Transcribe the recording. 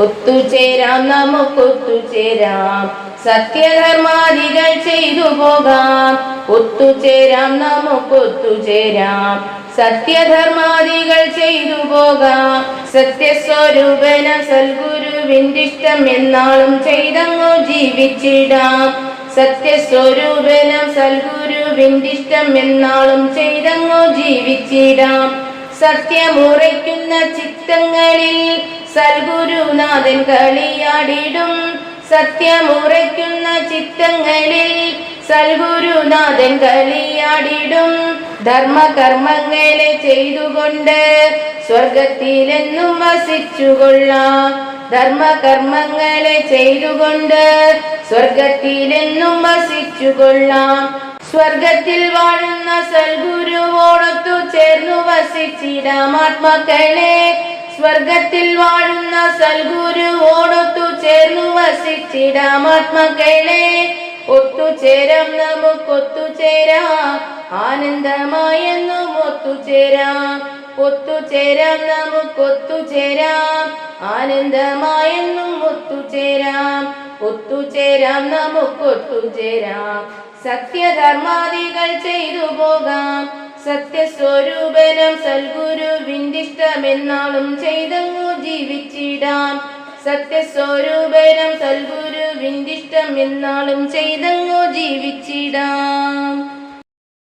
ഒത്തുചേരാം നമുക്കൊത്തുചേരാം. സത്യധർമാദികൾ ചെയ്തു പോകാം. ഒത്തുചേരാം നമുക്കൊത്തുചേരാം. സത്യധർമാദികൾ ചെയ്തു പോകാം. സത്യസ്വരൂപന സൽഗുരുവിന്റെ ഇഷ്ടം എന്നാളും ചെയ്തങ്ങോ ജീവിച്ചിടാം. സത്യസ്വരൂപന സൽഗുരുവിന്റെ ഇഷ്ടം എന്നാളും ചെയ്തങ്ങോ ജീവിച്ചിടാം. സത്യമുറയ്ക്കുന്ന ചിത്തങ്ങളിൽ സൽഗുരുനാഥൻ കളിയാടിടും സത്യമുറയ്ക്കുന്ന ചിത്തങ്ങളിൽ. സൽഗുരുനാഥൻ കളിയാടിടും ധർമ്മകർമ്മങ്ങളെ ചെയ്തുകൊണ്ട് സ്വർഗത്തിലെന്നും വസിച്ചുകൊള്ളാം. ധർമ്മകർമ്മങ്ങളെ ചെയ്തുകൊണ്ട് സ്വർഗത്തിലെന്നും വസിച്ചുകൊള്ളാം. സ്വർഗത്തിൽ വാഴുന്ന സൽഗുരുവോടൊത്തു ചേർന്നു വസിച്ചിടാം ആത്മാക്കളെ. സ്വർഗത്തിൽ വാഴുന്ന സൽഗുരു സൽഗുരുവോടൊത്തു ചേർന്നു വസിച്ചിടാം ആത്മാക്കളെ ഒത്തുചേരാം നമുക്കൊത്തുചേരാം ആനന്ദമായെന്നും ഒത്തുചേരാം ഒത്തുചേരാം നമുക്കൊത്തുചേരാം ആനന്ദമായെന്നും ഒത്തുചേരാം ഒത്തുചേരാം നമുക്കൊത്തുചേരാം സത്യധർമാദികൾ ചെയ്തു പോകാം. സത്യസ്വരൂപനം സൽഗുരുവിന്റെ ഇഷ്ടമെന്നാളും ചെയ്തങ്ങു ജീവിച്ചിടാം സത്യസ്വരൂപനം സൽഗുരുവിന്റെ ഇഷ്ടം എന്നാളും ചെയ്തങ്ങു ജീവിച്ചിടാം.